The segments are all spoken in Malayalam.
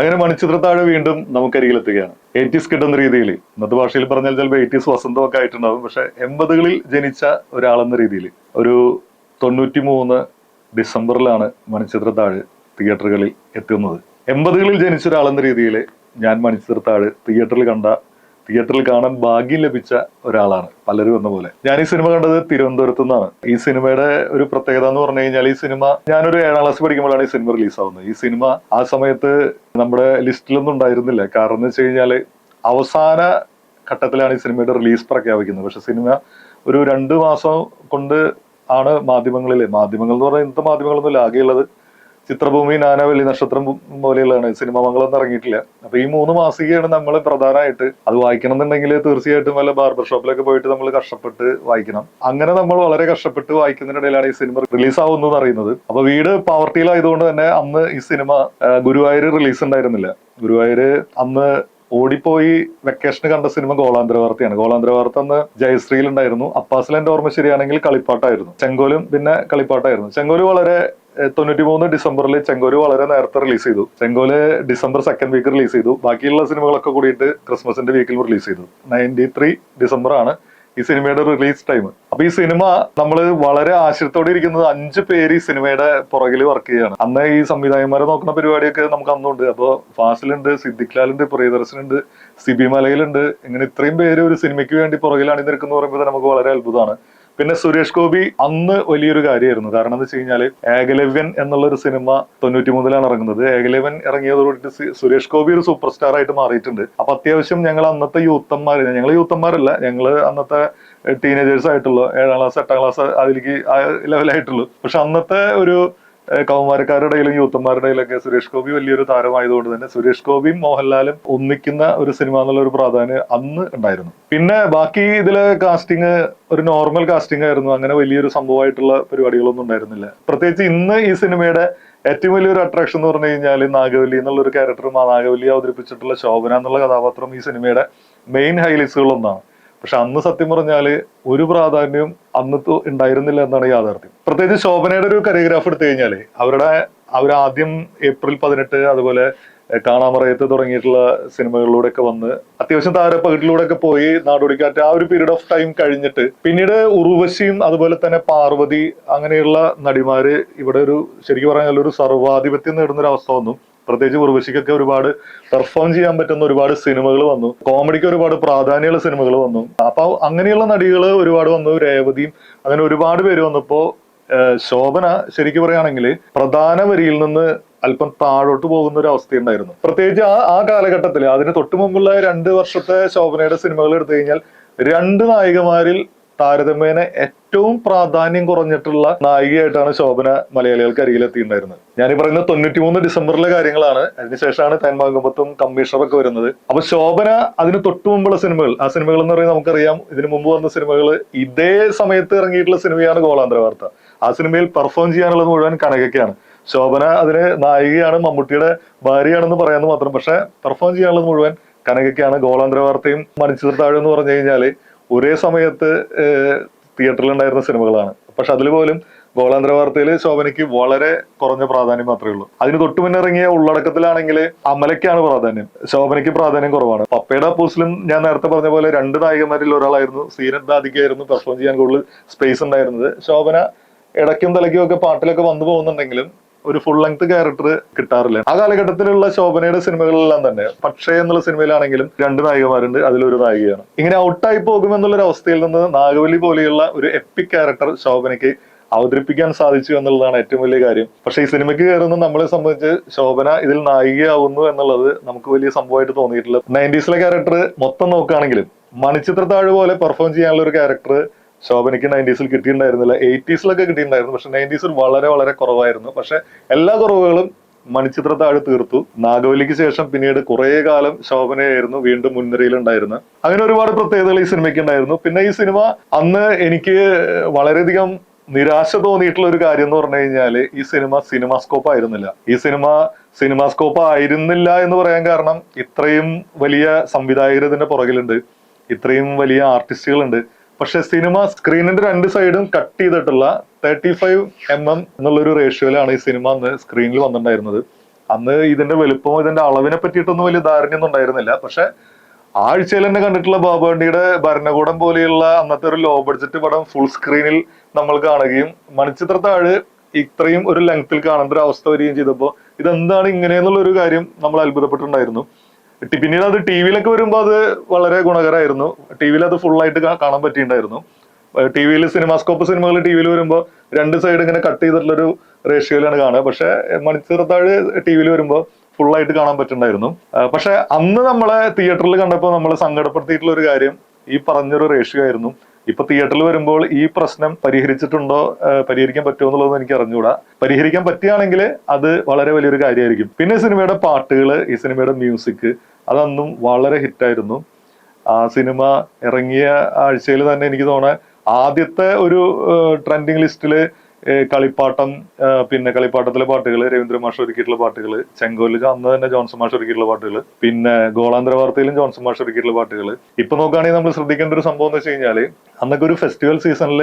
അങ്ങനെ മണിച്ചിത്രത്താഴ് വീണ്ടും നമുക്കരികിലെത്തുകയാണ് എയ്റ്റീസ് കിട്ടുന്ന രീതിയിൽ. ഇന്നത്തെ ഭാഷയിൽ പറഞ്ഞാൽ ചിലപ്പോൾ എയ്റ്റീസ് വസന്തമൊക്കെ ആയിട്ടുണ്ടാവും. പക്ഷെ എൺപതുകളിൽ ജനിച്ച ഒരാളെന്ന രീതിയിൽ ഒരു തൊണ്ണൂറ്റി മൂന്ന് ഡിസംബറിലാണ് മണിച്ചിത്രത്താഴ് തിയേറ്ററുകളിൽ എത്തുന്നത്. എൺപതുകളിൽ ജനിച്ച ഒരാളെന്ന രീതിയിൽ ഞാൻ മണിച്ചിത്രത്താഴ് തിയേറ്ററിൽ കണ്ട തിയേറ്ററിൽ കാണാൻ ഭാഗ്യം ലഭിച്ച ഒരാളാണ്. പലരും എന്ന പോലെ. ഞാൻ ഈ സിനിമ കണ്ടത് തിരുവനന്തപുരത്തു നിന്നാണ്. ഈ സിനിമയുടെ ഒരു പ്രത്യേകത എന്ന് പറഞ്ഞു കഴിഞ്ഞാൽ ഈ സിനിമ ഞാനൊരു ഏഴാം ക്ലാസ് പഠിക്കുമ്പോഴാണ് ഈ സിനിമ റിലീസ് ആവുന്നത്. ഈ സിനിമ ആ സമയത്ത് നമ്മുടെ ലിസ്റ്റിലൊന്നും ഉണ്ടായിരുന്നില്ല. കാരണം എന്ന് വെച്ച് കഴിഞ്ഞാൽ അവസാന ഘട്ടത്തിലാണ് ഈ സിനിമയുടെ റിലീസ് പ്രഖ്യാപിക്കുന്നത്. പക്ഷെ സിനിമ ഒരു രണ്ട് മാസം കൊണ്ട് ആണ് മാധ്യമങ്ങളിലെ മാധ്യമങ്ങൾ എന്ന് പറഞ്ഞാൽ ഇന്നത്തെ മാധ്യമങ്ങളൊന്നുമില്ല. ആകെയുള്ളത് ചിത്രഭൂമി നാനാവലി നക്ഷത്രം പോലെയുള്ളതാണ്. സിനിമ മംഗളം ഇറങ്ങിയിട്ടില്ല. അപ്പൊ ഈ മൂന്ന് മാസികയാണ് നമ്മൾ പ്രധാനമായിട്ട് അത് വായിക്കണം എന്നുണ്ടെങ്കിൽ തീർച്ചയായിട്ടും വല്ല ബാർബർ ഷോപ്പിലൊക്കെ പോയിട്ട് നമ്മൾ കഷ്ടപ്പെട്ട് വായിക്കണം. അങ്ങനെ നമ്മൾ വളരെ കഷ്ടപ്പെട്ട് വായിക്കുന്നതിനിടയിലാണ് ഈ സിനിമ റിലീസ് ആവുന്നത് അറിയുന്നത് അപ്പൊ വീട് പവർട്ടിയിലായതുകൊണ്ട് തന്നെ അന്ന് ഈ സിനിമ ഗുരുവായൂർ റിലീസ് ഉണ്ടായിരുന്നില്ല. ഗുരുവായൂർ അന്ന് ഓടിപ്പോയി വെക്കേഷന് കണ്ട സിനിമ ഗോളാന്തര വാർത്തയാണ് ഗോളാന്തര വാർത്ത അന്ന് ജയശ്രീയിൽ ഉണ്ടായിരുന്നു അപ്പാസിൽ എന്റെ ഓർമ്മ ശരിയാണെങ്കിൽ കളിപ്പാട്ടായിരുന്നു. ചെങ്കോലും പിന്നെ കളിപ്പാട്ടായിരുന്നു. ചെങ്കോൽ വളരെ തൊണ്ണൂറ്റി മൂന്ന് ഡിസംബറിൽ ചെങ്കോൽ വളരെ നേരത്തെ റിലീസ് ചെയ്തു. ചെങ്കോൽ ഡിസംബർ സെക്കൻഡ് വീക്ക് റിലീസ് ചെയ്തു. ബാക്കിയുള്ള സിനിമകളൊക്കെ കൂടിയിട്ട് ക്രിസ്മസിന്റെ വീക്കിൽ റിലീസ് ചെയ്തു. നയന്റി ത്രീ ഡിസംബർ ആണ് ഈ സിനിമയുടെ റിലീസ് ടൈം അപ്പൊ ഈ സിനിമ നമ്മൾ വളരെ ആശയത്തോടെ ഇരിക്കുന്നത് അഞ്ച് പേര് ഈ സിനിമയുടെ പുറകിൽ വർക്ക് ചെയ്യുകയാണ്. അന്ന് ഈ സംവിധായകന്മാരെ നോക്കുന്ന പരിപാടിയൊക്കെ നമുക്ക് അന്നുണ്ട്. അപ്പോൾ ഫാസിലുണ്ട് സിദ്ദിഖ് ലാലുണ്ട് പ്രിയദർശനുണ്ട് സിബി മലയിലുണ്ട്. ഇങ്ങനെ ഇത്രയും പേര് ഒരു സിനിമയ്ക്ക് വേണ്ടി പുറകിൽ അണിനിരക്കുന്ന പറയുമ്പോൾ നമുക്ക് വളരെ അത്ഭുതമാണ്. പിന്നെ സുരേഷ് ഗോപി അന്ന് വലിയൊരു കാര്യമായിരുന്നു. കാരണം എന്ന് വെച്ച് കഴിഞ്ഞാൽ ഏകലവ്യൻ എന്നുള്ള ഒരു സിനിമ തൊണ്ണൂറ്റി മൂന്നിലാണ് ഇറങ്ങുന്നത്. ഏകലവ്യൻ ഇറങ്ങിയതോടുകൂടി സുരേഷ് ഗോപി ഒരു സൂപ്പർ സ്റ്റാർ ആയിട്ട് മാറിയിട്ടുണ്ട്. അപ്പൊ അത്യാവശ്യം ഞങ്ങൾ അന്നത്തെ യൂത്തന്മാർ ഞങ്ങൾ യൂത്തന്മാരല്ല ഞങ്ങൾ അന്നത്തെ ടീനേജേഴ്സ് ആയിട്ടുള്ള ഏഴാം ക്ലാസ് എട്ടാം ക്ലാസ് അതിലേക്ക് ലെവലായിട്ടുള്ളൂ പക്ഷെ അന്നത്തെ ഒരു കൗമാരക്കാരുടെ ഇടയിലും യൂത്തന്മാരുടെ ഇടയിലൊക്കെ സുരേഷ് ഗോപി വലിയൊരു താരമായതുകൊണ്ട് തന്നെ സുരേഷ് ഗോപിയും മോഹൻലാലും ഒന്നിക്കുന്ന ഒരു സിനിമ എന്നുള്ള ഒരു പ്രാധാന്യം അന്ന് ഉണ്ടായിരുന്നു. പിന്നെ ബാക്കി ഇതിലെ കാസ്റ്റിംഗ് ഒരു നോർമൽ കാസ്റ്റിംഗ് ആയിരുന്നു. അങ്ങനെ വലിയൊരു സംഭവമായിട്ടുള്ള പരിപാടികളൊന്നും ഉണ്ടായിരുന്നില്ല. പ്രത്യേകിച്ച് ഇന്ന് ഈ സിനിമയുടെ ഏറ്റവും വലിയൊരു അട്രാക്ഷൻ എന്ന് പറഞ്ഞു കഴിഞ്ഞാൽ നാഗവല്ലി എന്നുള്ള ഒരു ക്യാരക്ടറും ആ നാഗവല്ലി അവതരിപ്പിച്ചിട്ടുള്ള ശോഭന എന്നുള്ള കഥാപാത്രം ഈ സിനിമയുടെ മെയിൻ ഹൈലൈറ്റ്സുകളൊന്നാണ് പക്ഷെ അന്ന് സത്യം പറഞ്ഞാൽ ഒരു പ്രാധാന്യവും അന്ന് ഉണ്ടായിരുന്നില്ല എന്നാണ് യാഥാർത്ഥ്യം. പ്രത്യേകിച്ച് ശോഭനയുടെ ഒരു കൊറിയോഗ്രാഫ് എടുത്തു കഴിഞ്ഞാൽ അവരുടെ അവരാദ്യം ഏപ്രിൽ പതിനെട്ട് അതുപോലെ കാണാമറയത്ത് തുടങ്ങിയിട്ടുള്ള സിനിമകളിലൂടെയൊക്കെ വന്ന് അത്യാവശ്യം താരപ്പകിട്ടിലൂടെയൊക്കെ പോയി നാടോടിക്കാറ്റ് ആ ഒരു പീരീഡ് ഓഫ് ടൈം കഴിഞ്ഞിട്ട് പിന്നീട് ഉറുവശിയും അതുപോലെ തന്നെ പാർവതി അങ്ങനെയുള്ള നടിമാര് ഇവിടെ ഒരു ശരിക്കും പറഞ്ഞാൽ ഒരു സർവാധിപത്യം നേടുന്ന ഒരു അവസ്ഥ വന്നു. പ്രത്യേകിച്ച് ഉർവശിക്കൊക്കെ ഒരുപാട് പെർഫോം ചെയ്യാൻ പറ്റുന്ന ഒരുപാട് സിനിമകൾ വന്നു. കോമഡിക്ക് ഒരുപാട് പ്രാധാന്യമുള്ള സിനിമകൾ വന്നു. അപ്പൊ അങ്ങനെയുള്ള നടികൾ ഒരുപാട് വന്നു. രേവതിയും അങ്ങനെ ഒരുപാട് പേര് വന്നപ്പോ ശോഭന ശരിക്കും പറയുകയാണെങ്കിൽ പ്രധാന വരിയിൽ നിന്ന് അല്പം താഴോട്ട് പോകുന്ന ഒരു അവസ്ഥയുണ്ടായിരുന്നു. പ്രത്യേകിച്ച് ആ ആ കാലഘട്ടത്തിൽ അതിന് തൊട്ടു മുമ്പുള്ള രണ്ട് വർഷത്തെ ശോഭനയുടെ സിനിമകൾ എടുത്തു കഴിഞ്ഞാൽ രണ്ട് നായികമാരിൽ താരതമ്യേന ഏറ്റവും പ്രാധാന്യം കുറഞ്ഞിട്ടുള്ള നായികയായിട്ടാണ് ശോഭന മലയാളികൾക്ക് അരികിലെത്തിയിട്ടുണ്ടായിരുന്നത്. ഞാൻ ഈ പറയുന്ന തൊണ്ണൂറ്റി മൂന്ന് ഡിസംബറിലെ കാര്യങ്ങളാണ്. അതിനുശേഷമാണ് തന്മാകുമ്പത്തും കമ്മീഷണറൊക്കെ വരുന്നത്. അപ്പൊ ശോഭന അതിന് തൊട്ടു മുമ്പുള്ള സിനിമകൾ ആ സിനിമകൾ എന്ന് പറയുന്നത് നമുക്കറിയാം. ഇതിനു മുമ്പ് വന്ന സിനിമകൾ ഇതേ സമയത്ത് ഇറങ്ങിയിട്ടുള്ള സിനിമയാണ് ഗോളാന്തര വാർത്ത. ആ സിനിമയിൽ പെർഫോം ചെയ്യാനുള്ളത് മുഴുവൻ കനകയ്ക്കാണ്. ശോഭന അതിന് നായികയാണ് മമ്മൂട്ടിയുടെ ഭാര്യയാണെന്ന് പറയാമെന്ന് മാത്രം. പക്ഷെ പെർഫോം ചെയ്യാനുള്ളത് മുഴുവൻ കനകയ്ക്കാണ്. ഗോളാന്തര വാർത്തയും മണിച്ചിത്രത്താഴ് എന്ന് പറഞ്ഞു കഴിഞ്ഞാൽ ഒരേ സമയത്ത് തിയേറ്ററിൽ ഉണ്ടായിരുന്ന സിനിമകളാണ്. പക്ഷെ അതിൽ പോലും ഗോളാന്തര വാർത്തയിൽ ശോഭനയ്ക്ക് വളരെ കുറഞ്ഞ പ്രാധാന്യം മാത്രമേ ഉള്ളൂ. അതിന് തൊട്ടു മുന്നിറങ്ങിയ ഉള്ളടക്കത്തിലാണെങ്കിൽ അമലയ്ക്കാണ് പ്രാധാന്യം. ശോഭനയ്ക്ക് പ്രാധാന്യം കുറവാണ്. പപ്പയുടെ അപ്പൂസിലും ഞാൻ നേരത്തെ പറഞ്ഞ പോലെ രണ്ട് നായകന്മാരിൽ ഒരാളായിരുന്നു സീനത്ത് ദാദിക്കായിരുന്നു പെർഫോം ചെയ്യാൻ കൂടുതൽ സ്പേസ് ഉണ്ടായിരുന്നത്. ശോഭന ഇടയ്ക്കും തലയ്ക്കും ഒക്കെ പാട്ടിലൊക്കെ വന്നു പോകുന്നുണ്ടെങ്കിലും ഒരു ഫുൾ ലെങ്ത് ക്യാരക്ടർ കിട്ടാറില്ല. ആ കാലഘട്ടത്തിലുള്ള ശോഭനയുടെ സിനിമകളിലെല്ലാം തന്നെ പക്ഷേ എന്നുള്ള സിനിമയിലാണെങ്കിലും രണ്ട് നായികമാരുണ്ട് അതിലൊരു നായികയാണ്. ഇങ്ങനെ ഔട്ടായി പോകുമെന്നുള്ളൊരു അവസ്ഥയിൽ നിന്ന് നാഗവലി പോലെയുള്ള ഒരു എപ്പിക് ക്യാരക്ടർ ശോഭനയ്ക്ക് അവതരിപ്പിക്കാൻ സാധിച്ചു എന്നുള്ളതാണ് ഏറ്റവും വലിയ കാര്യം. പക്ഷേ ഈ സിനിമയ്ക്ക് കയറുന്ന നമ്മളെ സംബന്ധിച്ച് ശോഭന ഇതിൽ നായികയാവുന്നു എന്നുള്ളത് നമുക്ക് വലിയ സംഭവമായിട്ട് തോന്നിയിട്ടില്ല. നയന്റീസിലെ ക്യാരക്ടർ മൊത്തം നോക്കുകയാണെങ്കിലും മണിച്ചിത്രത്താഴ് പോലെ പെർഫോം ചെയ്യാനുള്ള ഒരു ക്യാരക്ടർ ശോഭനയ്ക്ക് നയന്റീസിൽ കിട്ടിയിട്ടുണ്ടായിരുന്നില്ല. എയ്റ്റീസിലൊക്കെ കിട്ടിയിട്ടുണ്ടായിരുന്നു. പക്ഷെ നയന്റീസിൽ വളരെ വളരെ കുറവായിരുന്നു. പക്ഷെ എല്ലാ കുറവുകളും മണിച്ചിത്രത്താഴ് തീർത്തു. നാഗവലിക്ക് ശേഷം പിന്നീട് കുറെ കാലം ശോഭനയായിരുന്നു വീണ്ടും മുൻനിരയിലുണ്ടായിരുന്നു. അങ്ങനെ ഒരുപാട് പ്രത്യേകതകൾ ഈ സിനിമയ്ക്ക് ഉണ്ടായിരുന്നു പിന്നെ ഈ സിനിമ അന്ന് എനിക്ക് വളരെയധികം നിരാശ തോന്നിയിട്ടുള്ള ഒരു കാര്യം എന്ന് പറഞ്ഞു കഴിഞ്ഞാൽ ഈ സിനിമ സിനിമാസ്കോപ്പ് ആയിരുന്നില്ല ഈ സിനിമ സിനിമാസ്കോപ്പ് ആയിരുന്നില്ല എന്ന് പറയാൻ കാരണം ഇത്രയും വലിയ സംവിധായകർ ഇതിന്റെ പുറകിലുണ്ട്. ഇത്രയും വലിയ ആർട്ടിസ്റ്റുകളുണ്ട്. പക്ഷെ സിനിമ സ്ക്രീനിന്റെ രണ്ട് സൈഡും കട്ട് ചെയ്തിട്ടുള്ള തേർട്ടി ഫൈവ് എം എം എന്നുള്ളൊരു റേഷ്യോയിലാണ് ഈ സിനിമ അന്ന് സ്ക്രീനിൽ വന്നിട്ടുണ്ടായിരുന്നത്. അന്ന് ഇതിന്റെ വലുപ്പമോ ഇതിന്റെ അളവിനെ പറ്റിയിട്ടൊന്നും വലിയ ധാരണയൊന്നും ഉണ്ടായിരുന്നില്ല. പക്ഷെ ആഴ്ചയിൽ തന്നെ കണ്ടിട്ടുള്ള ബാബുവണ്ടിയുടെ ഭരണകൂടം പോലെയുള്ള അന്നത്തെ ഒരു ലോ ബഡ്ജറ്റ് പടം ഫുൾ സ്ക്രീനിൽ നമ്മൾ കാണുകയും മണിച്ചിത്രത്താഴ് ഇത്രയും ഒരു ലെങ്ത്തിൽ കാണേണ്ട ഒരു അവസ്ഥ വരികയും ചെയ്തപ്പോൾ ഇതെന്താണ് ഇങ്ങനെയെന്നുള്ള ഒരു കാര്യം നമ്മൾ അത്ഭുതപ്പെട്ടിട്ടുണ്ടായിരുന്നു. പിന്നീട് അത് ടി വിയിലൊക്കെ വരുമ്പോൾ അത് വളരെ ഗുണകരമായിരുന്നു. ടി വിയിൽ അത് ഫുള്ളായിട്ട് കാണാൻ പറ്റിയിട്ടുണ്ടായിരുന്നു. ടി വിയിൽ സിനിമാസ്കോപ്പ് സിനിമകൾ ടി വിയിൽ വരുമ്പോൾ രണ്ട് സൈഡ് ഇങ്ങനെ കട്ട് ചെയ്തിട്ടുള്ളൊരു റേഷ്യോയിലാണ് കാണുക. പക്ഷെ മണിച്ചിറത്താഴ് ടി വിയിൽ വരുമ്പോൾ ഫുള്ളായിട്ട് കാണാൻ പറ്റുന്നുണ്ടായിരുന്നു പക്ഷേ അന്ന് നമ്മളെ തിയേറ്ററിൽ കണ്ടപ്പോൾ നമ്മൾ സങ്കടപ്പെടുത്തിയിട്ടുള്ള ഒരു കാര്യം ഈ പറഞ്ഞൊരു റേഷ്യോ ആയിരുന്നു. ഇപ്പൊ തിയേറ്ററിൽ വരുമ്പോൾ ഈ പ്രശ്നം പരിഹരിച്ചിട്ടുണ്ടോ പരിഹരിക്കാൻ പറ്റുമോ എന്നുള്ളതൊന്നും എനിക്ക് അറിഞ്ഞുകൂടാ. പരിഹരിക്കാൻ പറ്റുകയാണെങ്കിൽ അത് വളരെ വലിയൊരു കാര്യമായിരിക്കും. പിന്നെ സിനിമയുടെ പാട്ടുകൾ ഈ സിനിമയുടെ മ്യൂസിക് അതൊന്നും വളരെ ഹിറ്റായിരുന്നു. ആ സിനിമ ഇറങ്ങിയ ആഴ്ചയിൽ തന്നെ എനിക്ക് തോന്നാൻ ആദ്യത്തെ ഒരു ട്രെൻഡിങ് ലിസ്റ്റിൽ കളിപ്പാട്ടം പിന്നെ കളിപ്പാട്ടത്തിലെ പാട്ടുകൾ രവീന്ദ്ര മാഷ് ഒരുക്കിയിട്ടുള്ള പാട്ടുകൾ ചെങ്കോലിൽ അന്ന് തന്നെ ജോൺസൺ മാഷ് ഒരുക്കിയിട്ടുള്ള പാട്ടുകൾ പിന്നെ ഗോളാന്തര വാർത്തയിലും ജോൺസൺ മാഷ് ഒരുക്കിയിട്ടുള്ള പാട്ടുകൾ ഇപ്പൊ നോക്കുകയാണെങ്കിൽ നമ്മൾ ശ്രദ്ധിക്കേണ്ട ഒരു സംഭവം എന്ന് വെച്ച് കഴിഞ്ഞാൽ അന്നൊക്കെ ഒരു ഫെസ്റ്റിവൽ സീസണിൽ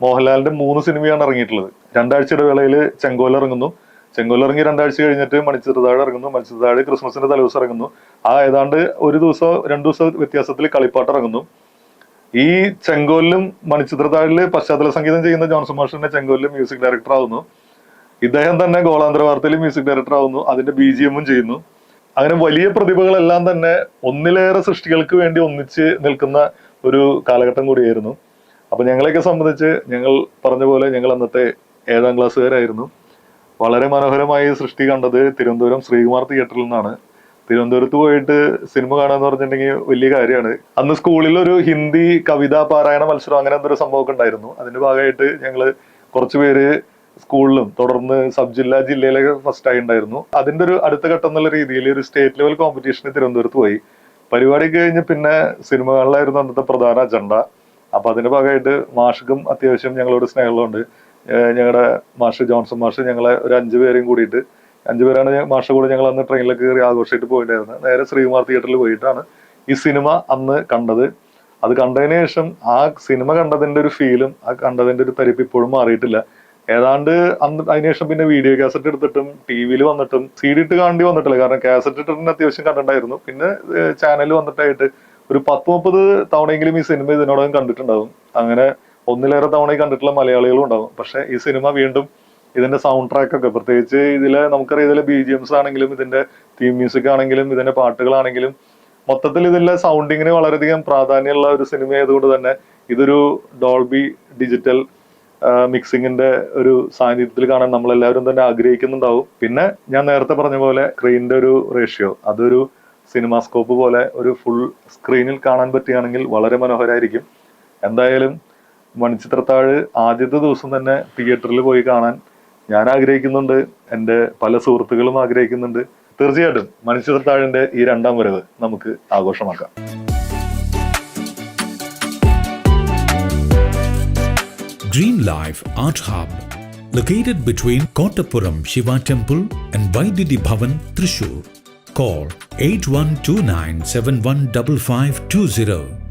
മോഹൻലാലിന്റെ മൂന്ന് സിനിമയാണ് ഇറങ്ങിയിട്ടുള്ളത്. രണ്ടാഴ്ചയുടെ വേളയിൽ ചെങ്കോൽ ഇറങ്ങുന്നു. ചെങ്കോൽ ഇറങ്ങി രണ്ടാഴ്ച കഴിഞ്ഞിട്ട് മണിച്ചിത്രതാഴ് ഇറങ്ങുന്നു. മണിച്ചിത്രതാഴ് ക്രിസ്മസിന്റെ തലേദിവസം ഇറങ്ങുന്നു. ആ ഏതാണ്ട് ഒരു ദിവസം രണ്ടു ദിവസം വ്യത്യാസത്തിൽ കളിപ്പാട്ട് ഇറങ്ങുന്നു. ഈ ചെങ്കോലിലും മണിച്ചിത്രത്താഴിൽ പശ്ചാത്തല സംഗീതം ചെയ്യുന്ന ജോൺസൺ മാഷിന്റെ ചെങ്കോലിലും മ്യൂസിക് ഡയറക്ടർ ആവുന്നു. ഇദ്ദേഹം തന്നെ ഗോളാന്തര വാർത്തയിൽ മ്യൂസിക് ഡയറക്ടർ ആവുന്നു. അതിന്റെ ബി ജി എമ്മും ചെയ്യുന്നു. അങ്ങനെ വലിയ പ്രതിഭകളെല്ലാം തന്നെ ഒന്നിലേറെ സൃഷ്ടികൾക്ക് വേണ്ടി ഒന്നിച്ച് നിൽക്കുന്ന ഒരു കാലഘട്ടം കൂടിയായിരുന്നു. അപ്പൊ ഞങ്ങളെയൊക്കെ സംബന്ധിച്ച് ഞങ്ങൾ പറഞ്ഞ പോലെ ഞങ്ങൾ അന്നത്തെ ഏഴാം ക്ലാസ്സുകാരായിരുന്നു വളരെ മനോഹരമായി സൃഷ്ടി കണ്ടത് തിരുവനന്തപുരം ശ്രീകുമാർ തിയേറ്ററിൽ നിന്നാണ്. തിരുവനന്തപുരത്ത് പോയിട്ട് സിനിമ കാണാന്ന് പറഞ്ഞിട്ടുണ്ടെങ്കിൽ വലിയ കാര്യമാണ്. അന്ന് സ്കൂളിൽ ഒരു ഹിന്ദി കവിതാ പാരായണ മത്സരം അങ്ങനെ എന്തൊരു സംഭവമൊക്കെ ഉണ്ടായിരുന്നു. അതിന്റെ ഭാഗമായിട്ട് ഞങ്ങൾ കുറച്ച് പേര് സ്കൂളിലും തുടർന്ന് സബ് ജില്ലാ ജില്ലയിലൊക്കെ ഫസ്റ്റ് ആയി ഉണ്ടായിരുന്നു. അതിന്റെ ഒരു അടുത്ത ഘട്ടം എന്നുള്ള രീതിയിൽ ഒരു സ്റ്റേറ്റ് ലെവൽ കോമ്പറ്റീഷന് തിരുവനന്തപുരത്ത് പോയി. പരിപാടി കഴിഞ്ഞ് പിന്നെ സിനിമകളിലായിരുന്നു അന്നത്തെ പ്രധാന അജണ്ട അപ്പൊ അതിന്റെ ഭാഗമായിട്ട് മാഷുക്കും അത്യാവശ്യം ഞങ്ങളോട് സ്നേഹമുള്ളതുകൊണ്ട് ഞങ്ങളുടെ മാഷ് ജോൺസൺ മാഷ് ഞങ്ങളെ ഒരു അഞ്ചു പേരെയും കൂടിയിട്ട് അഞ്ചു പേരാണ് മാഷ കൂടെ ഞങ്ങൾ അന്ന് ട്രെയിനിൽ കയറി ആഘോഷമായിട്ട് പോയിട്ടുണ്ടായിരുന്നത് നേരെ ശ്രീകുമാർ തിയേറ്ററിൽ പോയിട്ടാണ് ഈ സിനിമ അന്ന് കണ്ടത്. അത് കണ്ടതിന് ശേഷം ആ സിനിമ കണ്ടതിന്റെ ഒരു ഫീലും ആ കണ്ടതിന്റെ ഒരു തരിപ്പ് ഇപ്പോഴും മാറിയിട്ടില്ല. ഏതാണ്ട് അന്ന് അതിനുശേഷം പിന്നെ വീഡിയോ കാസറ്റ് എടുത്തിട്ടും ടി വിയിൽ വന്നിട്ടും സി ഡി ഇട്ട് കാണേണ്ടി വന്നിട്ടില്ല. കാരണം കാസറ്റ് ഇട്ടിട്ട് അത്യാവശ്യം കണ്ടിട്ടുണ്ടായിരുന്നു. പിന്നെ ചാനൽ വന്നിട്ടായിട്ട് ഒരു പത്ത് മുപ്പത് തവണയെങ്കിലും ഈ സിനിമ ഇതിനോടകം കണ്ടിട്ടുണ്ടാവും. അങ്ങനെ ഒന്നിലേറെ തവണ കണ്ടിട്ടുള്ള മലയാളികളും ഉണ്ടാകും പക്ഷെ ഈ സിനിമ വീണ്ടും ഇതിന്റെ സൗണ്ട് ട്രാക്ക് ഒക്കെ പ്രത്യേകിച്ച് ഇതിലെ നമുക്കറിയാം ഇതിലെ ബി ജി എംസ് ആണെങ്കിലും ഇതിന്റെ തീം മ്യൂസിക് ആണെങ്കിലും ഇതിന്റെ പാട്ടുകളാണെങ്കിലും മൊത്തത്തിൽ ഇതിലെ സൗണ്ടിങ്ങിന് വളരെയധികം പ്രാധാന്യമുള്ള ഒരു സിനിമ ആയതുകൊണ്ട് തന്നെ ഇതൊരു ഡോൾബി ഡിജിറ്റൽ മിക്സിങ്ങിന്റെ ഒരു സാന്നിധ്യത്തിൽ കാണാൻ നമ്മൾ എല്ലാവരും തന്നെ ആഗ്രഹിക്കുന്നുണ്ടാവും. പിന്നെ ഞാൻ നേരത്തെ പറഞ്ഞ പോലെ സ്ക്രീനിന്റെ ഒരു റേഷ്യോ അതൊരു സിനിമാസ്കോപ്പ് പോലെ ഒരു ഫുൾ സ്ക്രീനിൽ കാണാൻ പറ്റുകയാണെങ്കിൽ വളരെ മനോഹരമായിരിക്കും എന്തായാലും മണിച്ചിത്രത്താഴ് ആദ്യത്തെ ദിവസം തന്നെ തിയേറ്ററിൽ പോയി കാണാൻ ഞാൻ ആഗ്രഹിക്കുന്നുണ്ട്. എന്റെ പല സുഹൃത്തുക്കളും ആഗ്രഹിക്കുന്നുണ്ട്. തീർച്ചയായിട്ടും മണിച്ചിത്രത്താഴിന്റെ ഈ രണ്ടാം വരവ് നമുക്ക് ആഘോഷമാക്കാം. Dream Life Art Hub, located between Kottapuram Shiva Temple and Vaididi Bhavan, Thrissur. Call 8129 715520